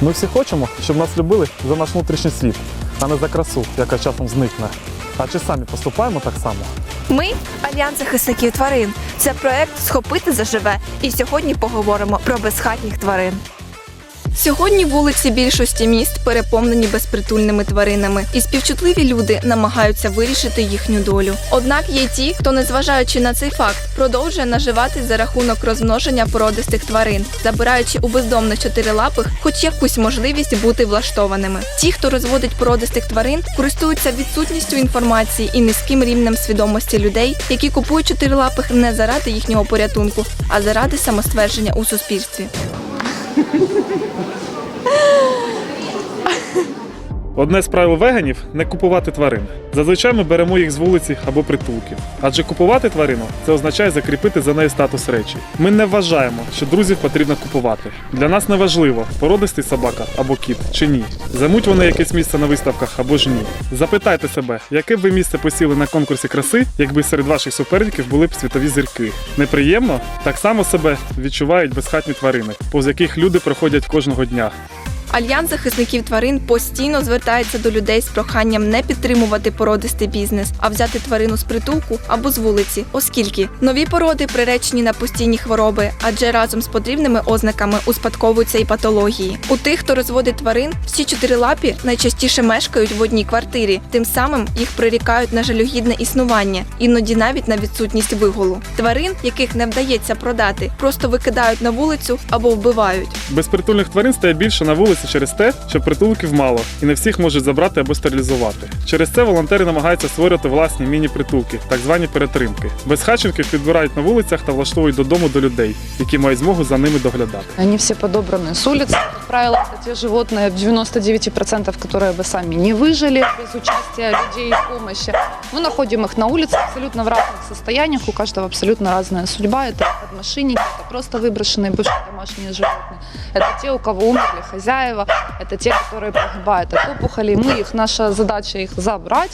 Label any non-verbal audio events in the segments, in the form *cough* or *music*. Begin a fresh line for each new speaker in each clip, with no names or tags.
Ми всі хочемо, щоб нас любили за наш внутрішній світ, а не за красу, яка часом зникне. А чи самі поступаємо так само?
Ми Альянс захисників тварин. Це проект Схопити заживе. І сьогодні поговоримо про безхатніх тварин. Сьогодні вулиці більшості міст переповнені безпритульними тваринами, і співчутливі люди намагаються вирішити їхню долю. Однак є ті, хто, незважаючи на цей факт, продовжує наживатись за рахунок розмноження породистих тварин, забираючи у бездомних чотирилапих хоч якусь можливість бути влаштованими. Ті, хто розводить породистих тварин, користуються відсутністю інформації і низьким рівнем свідомості людей, які купують чотирилапих не заради їхнього порятунку, а заради самоствердження у суспільстві. Thank *laughs* you.
Одне з правил веганів не купувати тварин. Зазвичай ми беремо їх з вулиці або притулків. Адже купувати тварину це означає закріпити за нею статус речі. Ми не вважаємо, що друзів потрібно купувати. Для нас не важливо, породистий собака або кіт чи ні. Замуть вони якесь місце на виставках або ж ні. Запитайте себе, яке б ви місце посіли на конкурсі краси, якби серед ваших суперників були б світові зірки. Неприємно? Так само себе відчувають безхатні тварини, повз яких люди проходять кожного дня.
Альянс захисників тварин постійно звертається до людей з проханням не підтримувати породистий бізнес, а взяти тварину з притулку або з вулиці, оскільки нові породи приречені на постійні хвороби, адже разом з потрібними ознаками успадковуються і патології. У тих, хто розводить тварин, всі чотирилапі найчастіше мешкають в одній квартирі, тим самим їх прирікають на жалюгідне існування, іноді навіть на відсутність виголу. Тварин, яких не вдається продати, просто викидають на вулицю або вбивають.
Безпритульних тварин стає більше на вулиці через те, що притулків мало, і не всіх можуть забрати або стерилізувати. Через це волонтери намагаються створювати власні міні-притулки, так звані перетримки. Безхатченків підбирають на вулицях та влаштовують додому до людей, які мають змогу за ними доглядати.
Вони всі подобрані з улиц Как правило, это те животные, 99% которые бы сами не выжили без участия людей и помощи. Мы находим их на улице абсолютно в разных состояниях. У каждого абсолютно разная судьба. Это подмошенники, это просто выброшенные бывшие домашние животные. Это те, у кого умерли хозяева. Это те, которые погибают от опухолей. Мы их, наша задача их забрать,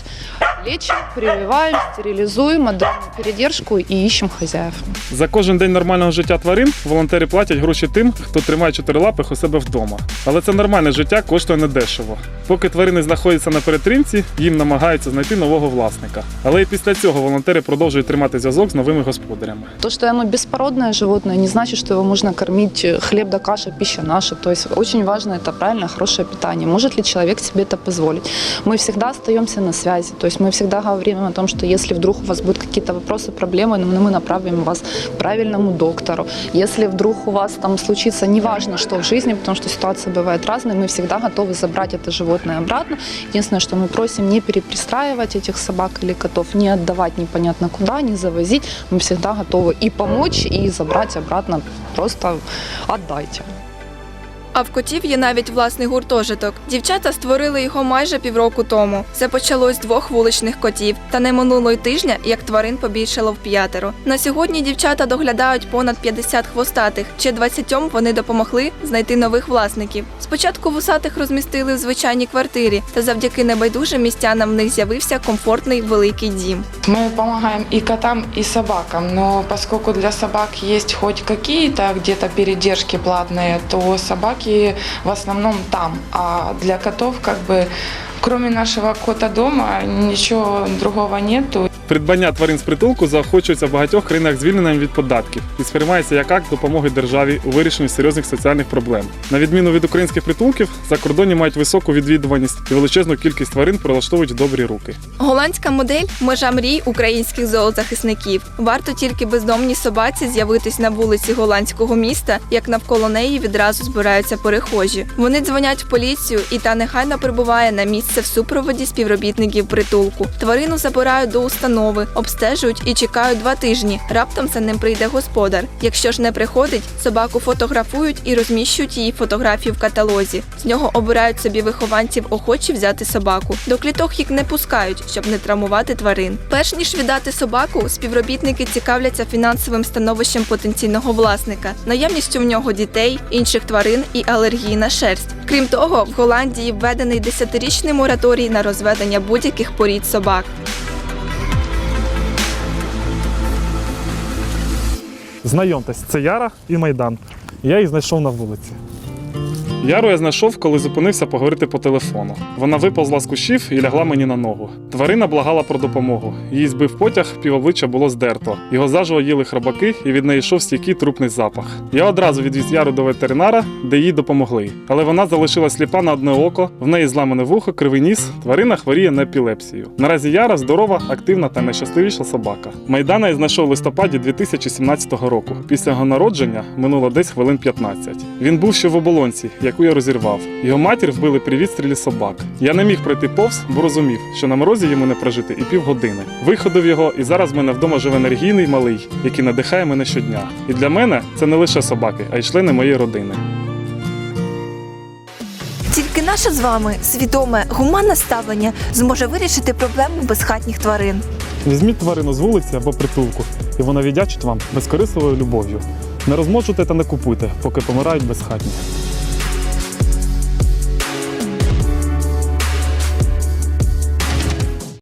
лечим, прививаем, стерилизуем, отдаем на передержку и ищем хозяев.
За кожен день нормального життя тварин волонтери платять гроші тим, хто тримає чотирилапих у себе вдома. Але це нормальне життя коштує недешево. Поки тварини знаходяться на перетримці, їм намагаються знайти нового власника. Але і після цього волонтери продовжують тримати зв'язок з новими господарями.
То, что оно беспородное животное, не значит, что его можно кормить э, хлеб да каша, пища наша. То есть очень важно это правильное, хорошее питание. Может ли человек себе это позволить? Мы всегда остаемся на связи. То есть мы всегда говорим о том, что если вдруг у вас будут какие-то вопросы, проблемы, ну, мы направим вас к правильному доктору. Если вдруг у вас там случится неважно что в жизни, потому что ситуация бывает разная, мы всегда готовы забрать это животное обратно. Единственное, что мы просим не перепристраивать этих собак или котов, не отдавать непонятно куда, не завозить. Мы всегда готовы и помочь, и забрать обратно. Просто отдайте.
А в котів є навіть власний гуртожиток. Дівчата створили його майже півроку тому. Це почалось з двох вуличних котів, та не минуло й тижня, як тварин побільшало в п'ятеро. На сьогодні дівчата доглядають понад 50 хвостатих. Ще 20 вони допомогли знайти нових власників. Спочатку вусатих розмістили в звичайній квартирі, та завдяки небайдужим містянам в них з'явився комфортний великий дім.
Мы помогаем и котам, и собакам, но поскольку для собак есть хоть какие-то где-то передержки платные, то собаки в основном там, а для котов как бы кроме нашего кота дома ничего другого нету.
Придбання тварин з притулку заохочується в багатьох країнах звільненням від податків і сприймається як акт допомоги державі у вирішенні серйозних соціальних проблем. На відміну від українських притулків, закордонні мають високу відвідуваність і величезну кількість тварин прилаштовують в добрі руки.
Голландська модель межа мрій українських зоозахисників. Варто тільки бездомній собаці з'явитись на вулиці голландського міста, як навколо неї відразу збираються перехожі. Вони дзвонять в поліцію, і та негайно прибуває на місце в супроводі співробітників притулку. Тварину забирають до установи, обстежують і чекають два тижні. Раптом за ним прийде господар. Якщо ж не приходить, собаку фотографують і розміщують її фотографію в каталозі. З нього обирають собі вихованців охочі взяти собаку. До кліток їх не пускають, щоб не травмувати тварин. Перш ніж віддати собаку, співробітники цікавляться фінансовим становищем потенційного власника, наявністю в нього дітей, інших тварин і алергії на шерсть. Крім того, в Голландії введений десятирічний мораторій на розведення будь-яких порід собак.
Знайомтесь, це Яра і Майдан. Я їх знайшов на вулиці. Яру я знайшов, коли зупинився поговорити по телефону. Вона виповзла з кущів і лягла мені на ногу. Тварина благала про допомогу. Її збив потяг, півобличчя було здерто. Його заживо їли хробаки, і від неї йшов стійкий трупний запах. Я одразу відвіз Яру до ветеринара, де їй допомогли. Але вона залишилась сліпа на одне око, в неї зламане вухо, кривий ніс. Тварина хворіє на епілепсію. Наразі Яра здорова, активна та найщасливіша собака. Майдана я знайшов у листопаді 2017 року. Після його народження минуло десь хвилин 15. Він був ще в оболонці, яку я розірвав. Його матір вбили при відстрілі собак. Я не міг пройти повз, бо розумів, що на морозі йому не прожити і півгодини. Виходив його, і зараз в мене вдома живе енергійний малий, який надихає мене щодня. І для мене це не лише собаки, а й члени моєї родини.
Тільки наше з вами свідоме гуманне ставлення зможе вирішити проблему безхатніх тварин.
Візьміть тварину з вулиці або притулку, і вона віддячить вам безкорисливою любов'ю. Не розмножуйте та не купуйте, поки помирають безхатні.